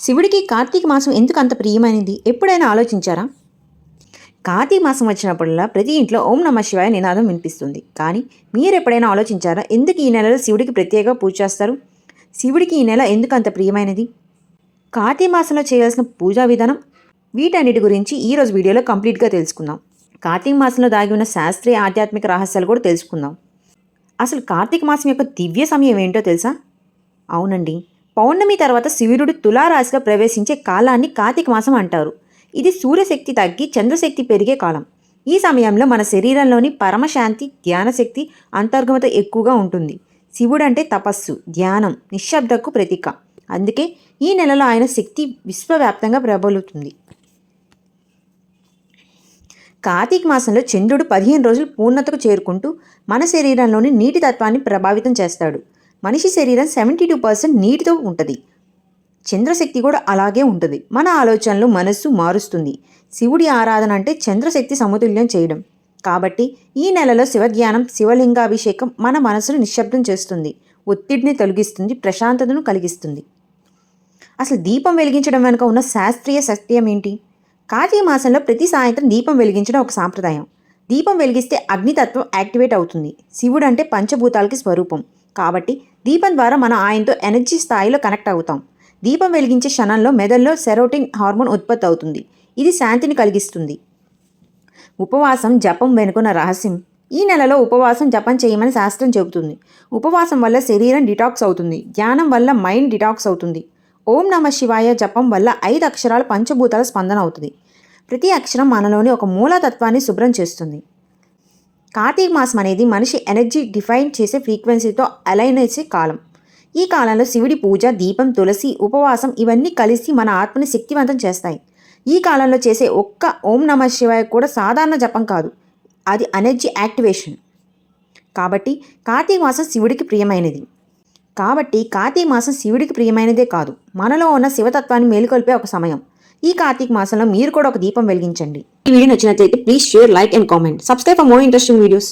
శివుడికి కార్తీక మాసం ఎందుకు అంత ప్రియమైనది? ఎప్పుడైనా ఆలోచించారా? కార్తీక మాసం వచ్చినప్పుడల్లా ప్రతి ఇంట్లో ఓం నమ శివాయ నినాదం వినిపిస్తుంది. కానీ మీరు ఎప్పుడైనా ఆలోచించారా? ఎందుకు ఈ నెలలో శివుడికి ప్రత్యేక పూజ చేస్తారు? శివుడికి ఈ నెల ఎందుకు అంత ప్రియమైనది? కార్తీక మాసంలో చేయాల్సిన పూజా విధానం? వీటన్నిటి గురించి ఈరోజు వీడియోలో కంప్లీట్గా తెలుసుకుందాం. కార్తీక మాసంలో దాగి ఉన్న శాస్త్రీయ ఆధ్యాత్మిక రహస్యాలు కూడా తెలుసుకుందాం. అసలు కార్తీక మాసం యొక్క దివ్య సమయం ఏంటో తెలుసా? అవునండి. పౌర్ణమి తర్వాత సూర్యుడు తులారాశిలో ప్రవేశించే కాలాన్ని కార్తీక మాసం అంటారు. ఇది సూర్యశక్తి తగ్గి చంద్రశక్తి పెరిగే కాలం. ఈ సమయంలో మన శరీరంలోని పరమశాంతి ధ్యానశక్తి అంతర్గమత ఎక్కువగా ఉంటుంది. శివుడు అంటే తపస్సు ధ్యానం నిశ్శబ్దకు ప్రతీక. అందుకే ఈ నెలలో ఆయన శక్తి విశ్వవ్యాప్తంగా ప్రబలుతుంది. కార్తీక మాసంలో చంద్రుడు పదిహేను రోజులు పూర్ణతకు చేరుకుంటూ మన శరీరంలోని నీటి తత్వాన్ని ప్రభావితం చేస్తాడు. మనిషి శరీరం సెవెంటీ టూ పర్సెంట్ నీటితో ఉంటుంది. చంద్రశక్తి కూడా అలాగే ఉంటుంది. మన ఆలోచనలు మనస్సు మారుస్తుంది. శివుడి ఆరాధన అంటే చంద్రశక్తి సమతుల్యం చేయడం. కాబట్టి ఈ నెలలో శివజ్ఞానం శివలింగాభిషేకం మన మనసును నిశ్శబ్దం చేస్తుంది. ఒత్తిడిని తొలగిస్తుంది ప్రశాంతతను కలిగిస్తుంది. అసలు దీపం వెలిగించడం వెనుక ఉన్న శాస్త్రీయ సత్యం ఏంటి? కార్తీక మాసంలో ప్రతి సాయంత్రం దీపం వెలిగించడం ఒక సాంప్రదాయం. దీపం వెలిగిస్తే అగ్నితత్వం యాక్టివేట్ అవుతుంది. శివుడు అంటే పంచభూతాలకి స్వరూపం. కాబట్టి దీపం ద్వారా మనం ఆయనతో ఎనర్జీ స్థాయిలో కనెక్ట్ అవుతాం. దీపం వెలిగించే క్షణంలో మెదడులో సెరోటిన్ హార్మోన్ ఉత్పత్తి అవుతుంది. ఇది శాంతిని కలిగిస్తుంది. ఉపవాసం జపం వెనుకున్న రహస్యం. ఈ నెలలో ఉపవాసం జపం చేయమని శాస్త్రం చెబుతుంది. ఉపవాసం వల్ల శరీరం డిటాక్స్ అవుతుంది. ధ్యానం వల్ల మైండ్ డిటాక్స్ అవుతుంది. ఓం నమ శివాయ జపం వల్ల ఐదు అక్షరాల పంచభూతాల స్పందన అవుతుంది. ప్రతి అక్షరం మనలోని ఒక మూలతత్వాన్ని శుభ్రం చేస్తుంది. కార్తీక మాసం అనేది మనిషి ఎనర్జీ డిఫైన్ చేసే ఫ్రీక్వెన్సీతో అలైన్ చేసే కాలం. ఈ కాలంలో శివుడి పూజ దీపం తులసి ఉపవాసం ఇవన్నీ కలిసి మన ఆత్మని శక్తివంతం చేస్తాయి. ఈ కాలంలో చేసే ఒక్క ఓం నమ శివాయ కూడా సాధారణ జపం కాదు. అది ఎనర్జీ యాక్టివేషన్. కాబట్టి కార్తీక మాసం శివుడికి ప్రియమైనది. కాబట్టి కార్తీక మాసం శివుడికి ప్రియమైనదే కాదు. మనలో ఉన్న శివతత్వాన్ని మేలుకొల్పే ఒక సమయం. ఈ కార్తీక మాసంలో మీరు కూడా ఒక దీపం వెలిగించండి. ఈ వీడియో నచ్చినట్లయితే please share like and comment subscribe for more interesting videos